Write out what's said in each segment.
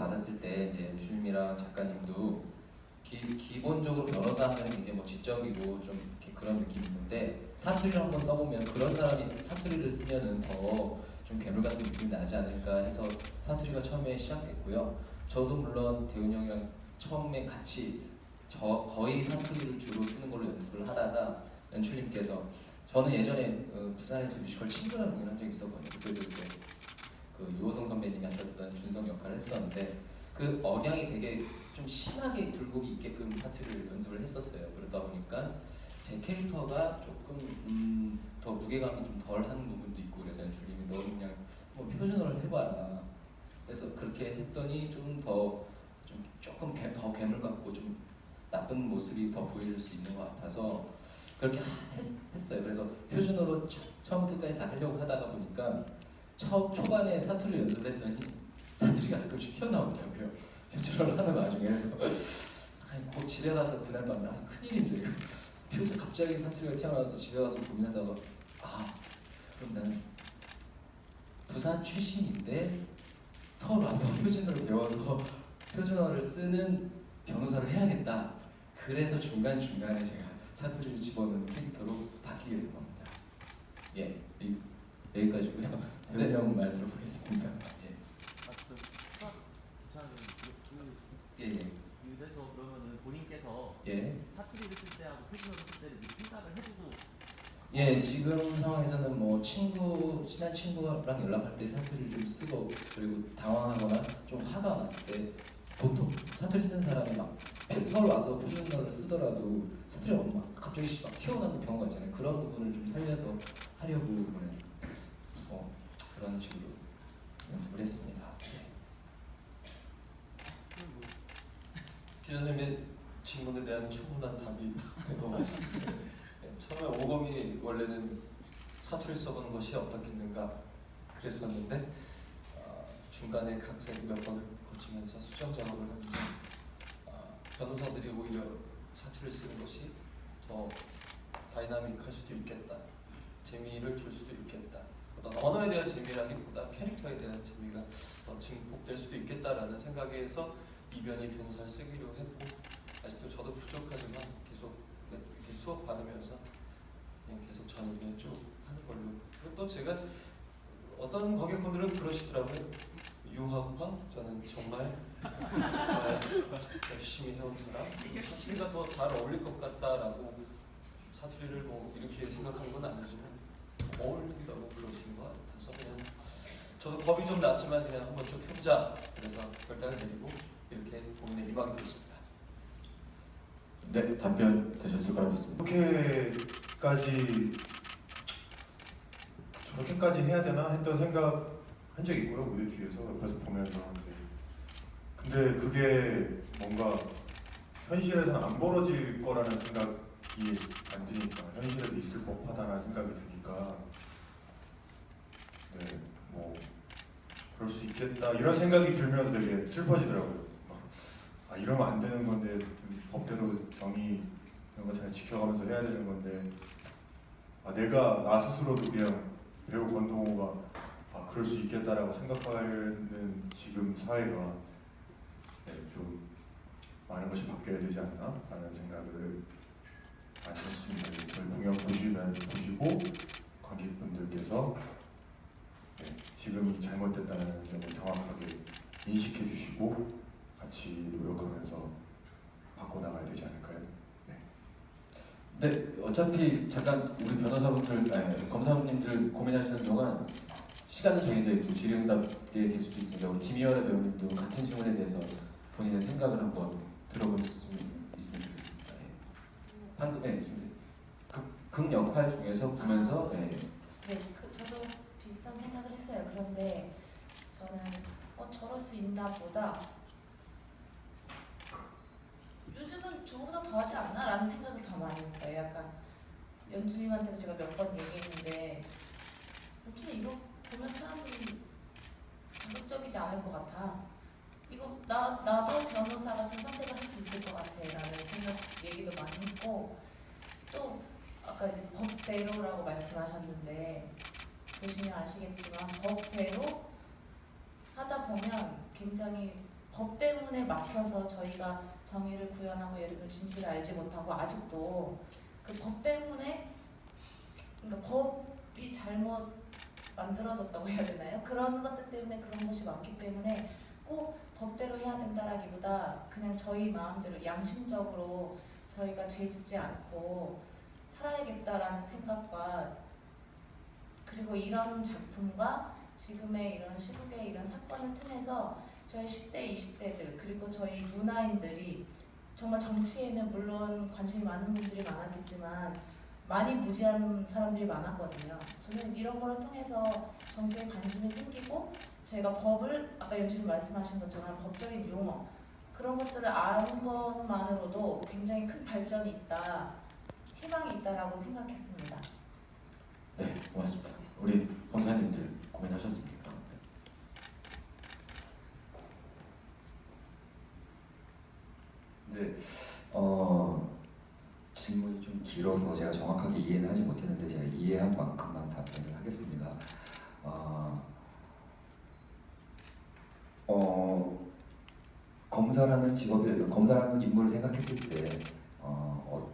받았을 때 이제 주임이랑 작가님도 기, 기본적으로 변호사 하면 이제 뭐 지적이고 좀 그런 느낌이 있는데 사투리를 한번 써보면 그런 사람이 사투리를 쓰면은 더 좀 괴물 같은 느낌이 나지 않을까 해서 사투리가 처음에 시작됐고요. 저도 물론 대훈 형이랑 처음에 같이 저 거의 사투리를 주로 쓰는 걸로 연습을 하다가 연출님께서 저는 예전에 어, 부산에서 뮤지컬 친구라는 공연한 적이 있었거든요. 그때도 그 유호성 선배님이 하셨던 준성 역할을 했었는데 그 억양이 되게 좀 심하게 굴곡이 있게끔 사투리를 연습을 했었어요. 그러다 보니까 제 캐릭터가 조금 음, 더 무게감이 좀 덜한 부분도 있고 그래서 연출님이 너 그냥 뭐 표준어를 해봐라. 그래서 그렇게 했더니 좀더 좀 조금 개- 더 괴물 같고 좀 나쁜 모습이 더 보여줄 수 있는 것 같아서 그렇게 하- 했, 했어요. 그래서 표준어로 처, 처음부터까지 다 하려고 하다가 보니까 초, 초반에 사투리 연습을 했더니 사투리가 가끔씩 튀어나오더라고요. 표준어를 하는 와중에 그래서 아니 곧 집에 가서 그날 밤에 아 큰일인데 이거 표준 갑자기 사투리가 튀어나와서 집에 가서 고민하다가 아 그럼 난 부산 출신인데 서울 와서 표준어를 배워서 표준어를 쓰는 변호사를 해야겠다. 그래서 중간 중간에 제가 사투리를 집어넣는 캐릭터로 바뀌게 된 겁니다. 예, 이- 여기까지고요. 대훈 형말 들어보겠습니다. 예, 아, 그 그, 예, 예. 그 그래서 그러면은 본인께서 예. 사투리를 쓸 때하고 표준어를 쓸 때를 미리 생각을 해두고 예, 지금 상황에서는 뭐 친구, 친한 친구랑 연락할 때 사투리를 좀 쓰고 그리고 당황하거나 좀 화가 났을 때 보통 사투리 쓰는 사람이 막 서울 와서 표준어를 쓰더라도 사투리가 막 갑자기 막 튀어나오는 경우가 있잖아요. 그런 부분을 좀 살려서 하려고 이번에 어, 그런 식으로 연습을 했습니다. 예. 기자님의 질문에 대한 충분한 답이 된 것 같습니다. 네, 처음에 오검이 원래는 사투리 써보는 것이 어떻겠는가 그랬었는데 어, 중간에 각색이 몇 번을 거치면서 수정 작업을 하면서 어, 변호사들이 오히려 사투리를 쓰는 것이 더 다이나믹할 수도 있겠다. 재미를 줄 수도 있겠다. 어떤 언어에 대한 재미라기보다 캐릭터에 대한 재미가 더 증폭될 수도 있겠다라는 생각에서 이변희 변호사를 쓰기로 했고 아직도 저도 부족하지만 계속 이렇게 수업 받으면서 그냥 계속 저는 그냥 쭉 하는 걸로. 그리고 또 제가 어떤 관객분들은 그러시더라고요. 유학파 저는 정말 정말 열심히 해온 사람. 사투리가 더 잘 어울릴 것 같다라고 사투리를 뭐 이렇게 생각하는 건 아니지만 어울린다고 그러신 것 같아서 그냥 저도 겁이 좀 났지만 그냥 한번 쭉 해보자 그래서 결단을 내리고 이렇게 고민에 임하게 됐습니다. 네, 답변 되셨을 거라 믿습니다. 그렇게까지 저렇게까지 해야 되나 했던 생각 한 적이 있고요 무대 뒤에서 옆에서 보면서 이제 근데 그게 뭔가 현실에서는 안 벌어질 거라는 생각이 안 드니까 현실에도 있을 법하다는 생각이 드니까 네 뭐 그럴 수 있겠다. 이런 생각이 들면서 되게 슬퍼지더라고요. 막, 아 이러면 안 되는 건데 좀 법대로 정의 이런 거 잘 지켜가면서 해야 되는 건데. 아 내가 나 스스로도 그냥 배우 권동호가 아 그럴 수 있겠다라고 생각하는 지금 사회가 네, 좀 많은 것이 바뀌어야 되지 않나 라는 생각을 네, 저희 공연 보시면 보시고 관객분들께서 네, 지금이 잘못됐다는 점을 정확하게 인식해 주시고 같이 노력하면서 바꿔나가야 되지 않을까요? 네, 어차피 잠깐 우리 변호사분들, 아니, 검사님들 고민하시는 동안 시간은 정해져 있고 질의응답에 될 수도 있으니까 우리 김희열의 배우님도 같은 질문에 대해서 본인의 생각을 한번 들어볼 수 있으면 좋겠습니다. 예. 방금 예, 지금 극, 극 역할 중에서 보면서 예. 네, 그 저도 비슷한 생각을 했어요. 그런데 저는 어 저럴 수 있나 보다 요즘은 저보다 더 하지 않나? 라는 생각을 더 많이 했어요. 약간 연주님한테도 제가 몇 번 얘기했는데 연주님 이거 보면 사람들이 자극적이지 않을 것 같아. 이거 나, 나도 변호사 같은 선택을 할 수 있을 것 같아 라는 생각 얘기도 많이 했고 또 아까 이제 법대로라고 말씀하셨는데 보시면 아시겠지만 법대로 하다 보면 굉장히 법 때문에 막혀서 저희가 정의를 구현하고 예를 들어 진실을 알지 못하고 아직도 그 법 때문에 그러니까 법이 잘못 만들어졌다고 해야 되나요? 그런 것들 때문에 그런 것이 많기 때문에 꼭 법대로 해야 된다라기보다 그냥 저희 마음대로 양심적으로 저희가 죄 짓지 않고 살아야겠다라는 생각과 그리고 이런 작품과 지금의 이런 시국의 이런 사건을 통해서 저희 10대, 20대들 그리고 저희 문화인들이 정말 정치에는 물론 관심이 많은 분들이 많았겠지만 많이 무지한 사람들이 많았거든요. 저는 이런 거를 통해서 정치에 관심이 생기고 저희가 법을 아까 연출님 말씀하신 것처럼 법적인 용어 그런 것들을 아는 것만으로도 굉장히 큰 발전이 있다, 희망이 있다라고 생각했습니다. 네, 고맙습니다. 우리 검사님들 고민하셨습니까? 네, 어, 질문이 좀 길어서 제가 정확하게 이해는 하지 못했는데 제가 이해한 만큼만 답변을 하겠습니다. 어, 어, 검사라는 직업이 검사라는 인물을 생각했을 때 어, 어,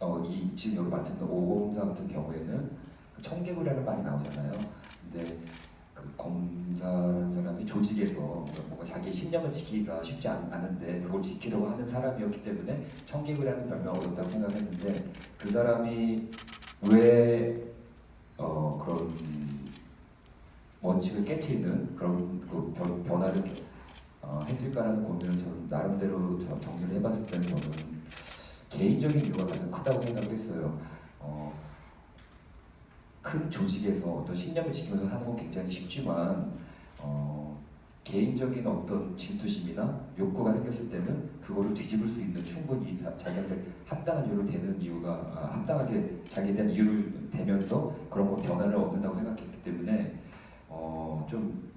어, 이 지금 여기 맡은 오검사 같은 경우에는 그 청개구리라는 말이 나오잖아요. 근데 그 검사라는 사람이 조직에서 뭔가 자기 신념을 지키기가 쉽지 않, 않은데 그걸 지키려고 하는 사람이었기 때문에 청개구리라는 별명을 얻었다고 생각했는데 그 사람이 왜 어, 그런 원칙을 깨트리는 그런 그 변, 변화를 어, 했을까라는 고민을 저는 나름대로 저 정리를 해봤을 때는 저는 개인적인 이유가 가장 크다고 생각을 했어요. 어, 큰 조직에서 어떤 신념을 지키면서 하는 건 굉장히 쉽지만 어, 개인적인 어떤 질투심이나 욕구가 생겼을 때는 그거를 뒤집을 수 있는 충분히 자- 자기한테 합당한 이유로 되는 이유가 아, 합당하게 자기에 대한 이유를 대면서 그런 거 변화를 얻는다고 생각했기 때문에 어, 좀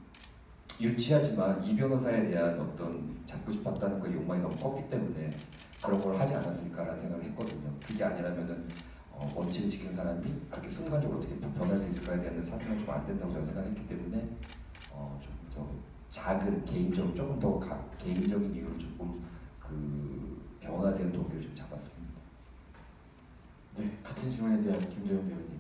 유치하지만 이 변호사에 대한 어떤 잡고 싶었다는 그 욕망이 너무 컸기 때문에 그런 걸 하지 않았을까라는 생각을 했거든요. 그게 아니라면은 어, 원칙을 지키는 사람이 그렇게 순간적으로 어떻게 변할 수 있을까에 대한 설명은 좀안 된다고 저는 생각했기 때문에 어, 좀 더 작은 개인적으로 조금 더 가, 개인적인 이유로 조금 그 변화되는 동기를 좀 잡았습니다. 네, 같은 질문에 대한 김재현 배우님의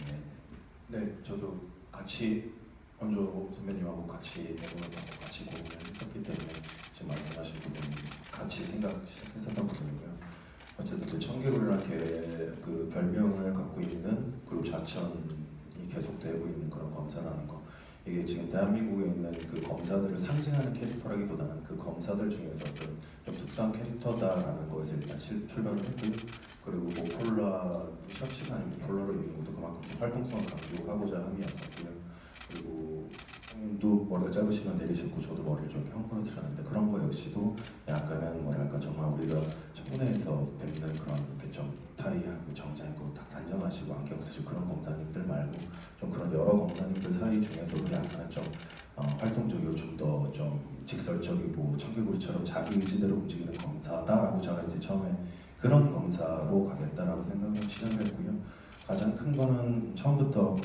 네, 저도 같이 원조 선배님하고 같이 내고하고 같이 공연을 했었기 때문에 지금 말씀하신 부분 같이 생각했었던 부분이고요. 어쨌든 그 청개구리라는 게그 별명을 갖고 있는 그리고 좌천이 계속되고 있는 그런 검사라는 거 이게 지금 대한민국에 있는 그 검사들을 상징하는 캐릭터라기보다는 그 검사들 중에서 어떤 좀 특수한 캐릭터다라는 거에서 일단 실- 출발을 했고요. 그리고 뭐 폴라 셔츠가 아니면 폴라로 입는 것도 그만큼 좀 활동성을 강조하고자 함이었었고요. 그리고 형님도 머리가 짧으시면 내리셨고 저도 머리를 좀 헝클어 드렸는데 그런 거 역시도 약간은 뭐랄까 정말 우리가 청문회에서 뵙는 그런 이렇게 좀 타이하고 정장 입고 딱 단정하시고 안경 쓰시고 그런 검사님들 말고 좀 그런 여러 검사님들 사이 중에서도 약간은 좀 어, 활동적이고 좀더좀 직설적이고 청개구리처럼 자기 의지대로 움직이는 검사다라고 저는 이제 처음에 그런 검사로 가겠다라고 생각을 시작을 했고요. 가장 큰 거는 처음부터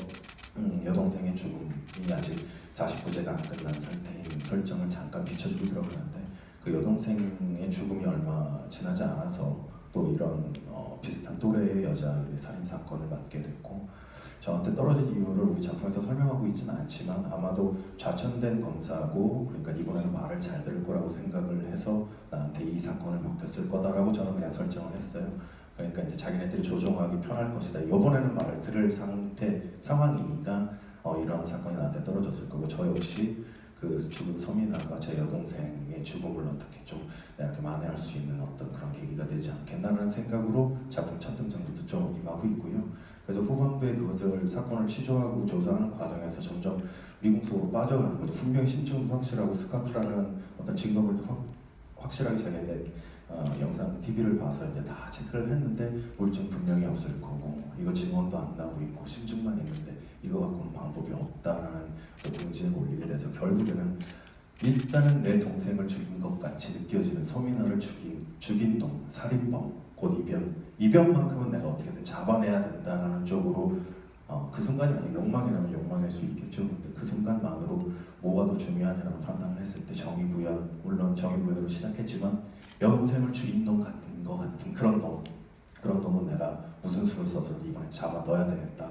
음, 여동생의 죽음이 아직 49제가 안 끝난 상태인 설정을 잠깐 비춰주고 들어가는데 그 여동생의 죽음이 얼마 지나지 않아서 또 이런 어, 비슷한 또래의 여자의 살인 사건을 맡게 됐고 저한테 떨어진 이유를 우리 작품에서 설명하고 있지는 않지만 아마도 좌천된 검사고 그러니까 이번에는 말을 잘 들을 거라고 생각을 해서 나한테 이 사건을 맡겼을 거다라고 저는 그냥 설정을 했어요. 그러니까 이제 자기네들이 조종하기 편할 것이다. 이번에는 말을 들을 상태 상황이니까 어, 이런 사건이 나한테 떨어졌을 거고 저 역시 그 죽은 서민아가 제 여동생의 죽음을 어떻게 좀 이렇게 만회할 수 있는 어떤 그런 계기가 되지 않겠나라는 생각으로 작품 첫 등장부터 좀 임하고 있고요. 그래서 후반부에 그것을 사건을 취조하고 조사하는 과정에서 점점 미국 속으로 빠져가는 거죠. 분명히 심증도 확실하고 스카프라는 어떤 증거물도 확, 확실하게 자기네 어, 영상 TV를 봐서 이제 다 체크를 했는데 물증 분명히 없을 거고 이거 증언도 안 나오고 있고 심증만 있는데 이거 갖고는 방법이 없다라는 그 궁지에 몰리게 돼서 결국에는 일단은 내 동생을 죽인 것 같이 느껴지는 서민아를 죽인 죽인 놈 살인범 곧 이변 이변만큼은 내가 어떻게든 잡아내야 된다라는 쪽으로 어, 그 순간이 만약 욕망이라면 욕망일 수 있겠죠. 근데 그 순간만으로 뭐가 더 중요하냐라는 판단을 했을 때 정의부여 물론 정의부여로 시작했지만 여동생을 죽인 놈 같은 거 같은 그런 놈 그런 놈은 내가 무슨 수를 써서 이번에 잡아 넣어야 되겠다.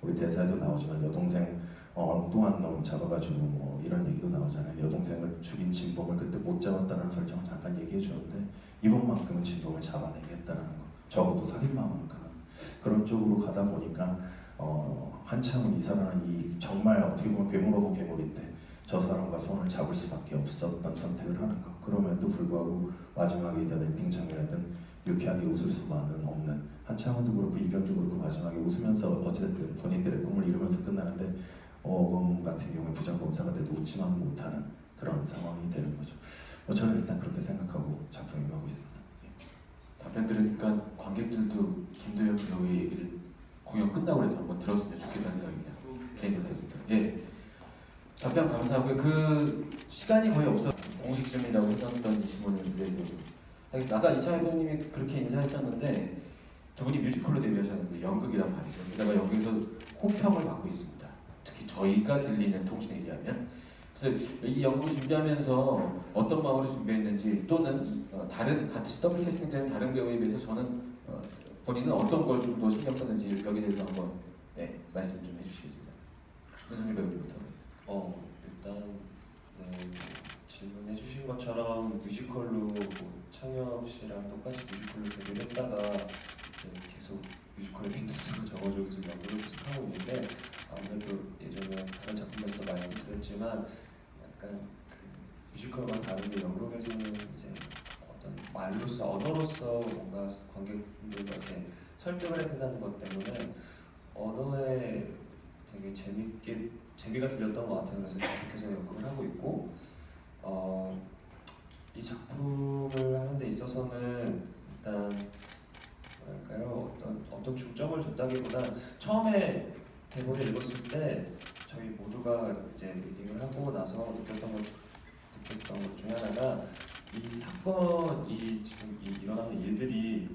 우리 대사에도 나오지만 여동생 어, 엉뚱한 놈 잡아가지고 뭐 이런 얘기도 나오잖아요. 여동생을 죽인 진범을 그때 못 잡았다는 설정을 잠깐 얘기해 주는데 이번만큼은 진범을 잡아내겠다는 거. 적어도 살인마만큼은 그런 쪽으로 가다 보니까 어, 한참은 이 사람은 이 정말 어떻게 보면 괴물하고 괴물인데 저 사람과 손을 잡을 수밖에 없었던 선택을 하는 거. 그럼에도 불구하고 마지막에 이제 엔딩 장면이든 유쾌하게 웃을 수만은 없는 한창원도 그렇고 이변도 그렇고 마지막에 웃으면서 어쨌든 본인들의 꿈을 이루면서 끝나는데 어검 같은 경우에 부장검사가 돼도 웃지만 못하는 그런 상황이 되는 거죠. 뭐 저는 일단 그렇게 생각하고 작품 임하고 있습니다. 답변 들으니까 관객들도 김도현 배우의 얘기를 공연 끝나고 그래도 한번 들었으면 좋겠다는 생각이 그냥 개인적으로 들었습니다. 예. 답변 감사하고요. 그 시간이 거의 없어 이 질문을 위해서 좀 하겠습니다. 아까 이창희 배우님이 그렇게 인사하셨는데 두 분이 뮤지컬로 데뷔하셨는데 연극이란 말이죠. 게다가 여기서 호평을 받고 있습니다. 특히 저희가 들리는 통신에 의하면 그래서 이 연극을 준비하면서 어떤 마음으로 준비했는지 또는 어, 다른 같이 더블 캐스팅된 다른 배우에 비해서 저는 어, 본인은 어떤 걸 좀 더 신경 썼는지 여기에 대해서 한번 네, 말씀 좀 해주시겠습니다. 윤석열 배우님부터. 어 일단 네, 질문해 주신 것처럼 뮤지컬로 뭐 창엽 씨랑 똑같이 뮤지컬로 데뷔를 했다가 이제 계속 뮤지컬의 빈투수로 적어주고 계속 연구를 계속 하고 있는데 아무래도 예전에 다른 작품에서도 말씀드렸지만 약간 그 뮤지컬과 다르게 연극에서는 이제 어떤 말로서 언어로서 뭔가 관객분들과 이렇게 설득을 해야 된다는 것 때문에 언어에 되게 재밌게 재미가 들렸던 것 같아요. 그래서 계속해서 연극을 하고 있고 어, 이 작품을 하는 데 있어서는 일단 뭐랄까요 어떤 어떤 중점을 뒀다기보다 처음에 대본을 읽었을 때 저희 모두가 이제 리딩을 하고 나서 느꼈던 것 느꼈던 것 중에 하나가 이 사건 이 지금 이 일어나는 일들이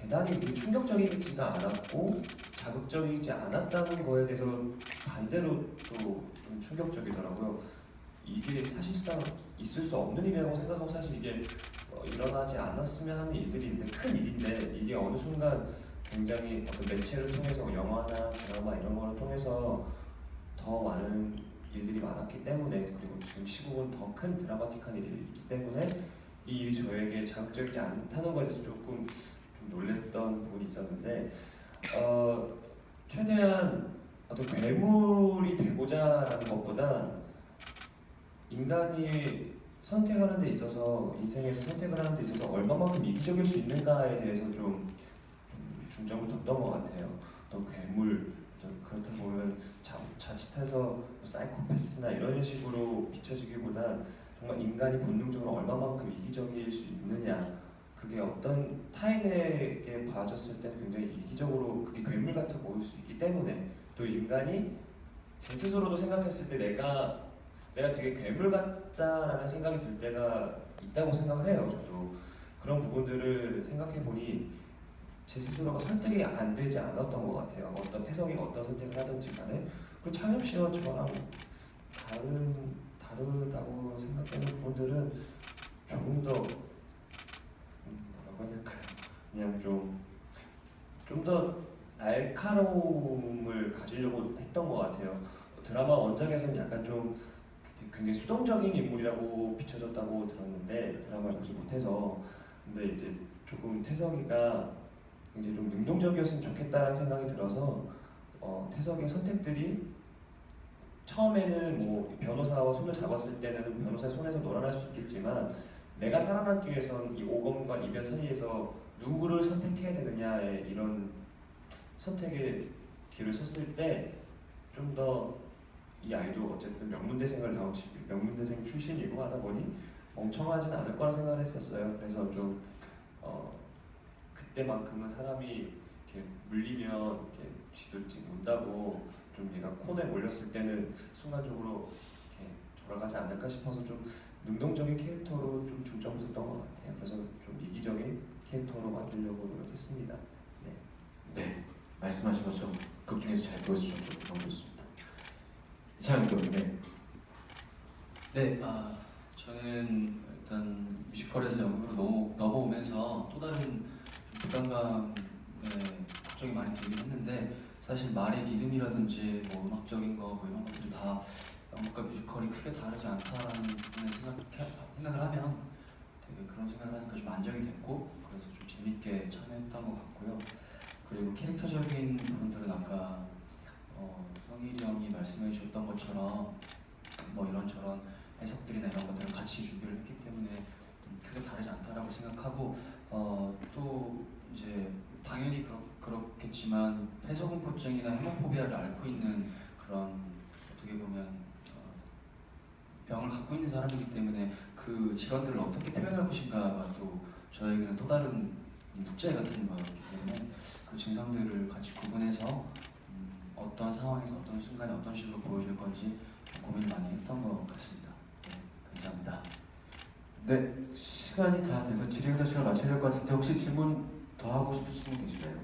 대단히 그렇게 충격적이지가 않았고 자극적이지 않았다는 거에 대해서 반대로 또 좀 충격적이더라고요. 이게 사실상 있을 수 없는 일이라고 생각하고 사실 이게 어, 일어나지 않았으면 하는 일들인데 큰 일인데 이게 어느 순간 굉장히 어떤 매체를 통해서 영화나 드라마 이런 거를 통해서 더 많은 일들이 많았기 때문에 그리고 지금 시국은 더 큰 드라마틱한 일이 있기 때문에 이 일이 저에게 자극적이지 않다는 거에 대해서 조금 좀 놀랬던 부분이 있었는데 어, 최대한 어떤 괴물이 되고자라는 것보다 인간이 선택하는 데 있어서 인생에서 선택을 하는 데 있어서 얼마만큼 이기적일 수 있는가에 대해서 좀, 좀 중점을 뒀던 것 같아요. 어떤 괴물 좀 그렇다 보면 자, 자칫해서 뭐 사이코패스나 이런 식으로 비춰지기보다 정말 인간이 본능적으로 얼마만큼 이기적일 수 있느냐 그게 어떤 타인에게 봐줬을 때는 굉장히 이기적으로 그게 괴물 같아 보일 수 있기 때문에 또 인간이 제 스스로도 생각했을 때 내가 내가 되게 괴물 같다라는 생각이 들 때가 있다고 생각을 해요. 저도 그런 부분들을 생각해 보니 제 스스로가 설득이 안 되지 않았던 것 같아요. 어떤 태성이 어떤 선택을 하든지 간에 그리고 창엽 씨와 저랑 다른 다르다고 생각되는 부분들은 조금 더 음, 될까요? 그냥 좀 좀 더 날카로움을 가지려고 했던 것 같아요. 드라마 원작에서는 약간 좀 굉장히 수동적인 인물이라고 비춰졌다고 들었는데 드라마를 보지 못해서 근데 이제 조금 태석이가 굉장히 좀 능동적이었으면 좋겠다는 생각이 들어서 어, 태석의 선택들이 처음에는 뭐 변호사와 손을 잡았을 때는 변호사의 손에서 놀아날 수 있겠지만 내가 살아남기 위해선 이 오검과 이별 사이에서 누구를 선택해야 되느냐의 이런 선택의 길을 섰을 때 좀 더 이 아이도 어쨌든 명문대생을 나온 치- 명문대생 출신이고 하다 보니 멍청하진 않을 거라 생각을 했었어요. 그래서 좀 어, 그때만큼은 사람이 이렇게 물리면 이렇게 쥐도 찍 문다고 좀 얘가 콘에 몰렸을 때는 순간적으로 돌아가지 않을까 싶어서 좀 능동적인 캐릭터로 좀 중점을 뒀던 것 같아요. 그래서 좀 이기적인 캐릭터로 만들려고 노력했습니다. 네. 말씀하신 것처럼 극 중에서 잘 보여서 좀, 좀 너무 좋습니다. 이창현 배우, 네. 네, 아 저는 일단 뮤지컬에서 연극으로 넘어, 넘어오면서 또 다른 좀 부담감에 걱정이 많이 들긴 했는데 사실 말의 리듬이라든지 뭐 음악적인 거 뭐 이런 것들이 다 다르지 않다라는 부분에 생각해, 생각을 하면 되게 그런 생각을 하니까 좀 안정이 됐고 그래서 좀 재밌게 참여했던 것 같고요. 그리고 캐릭터적인 부분들은 아까 어, 성일이 형이 말씀해 주셨던 것처럼 뭐 이런저런 해석들이나 이런 것들을 같이 준비를 했기 때문에 좀 크게 다르지 않다라고 생각하고 어, 또 이제 당연히 그렇, 그렇겠지만 폐소공포증이나 헤모포비아를 앓고 있는 그런 어떻게 보면 어, 병을 갖고 있는 사람이기 때문에 그 질환들을 어떻게 표현할 것인가가 또 저에게는 또 다른 숙제 같은 거였기 때문에 그 증상들을 같이 구분해서 음, 어떤 상황에서 어떤 순간에 어떤 식으로 보여줄 건지 고민을 많이 했던 것 같습니다. 네, 감사합니다. 네, 시간이 다 돼서 질의응답 시간 맞춰야 될 것 같은데 혹시 질문 더 하고 싶으신 분 계실까요?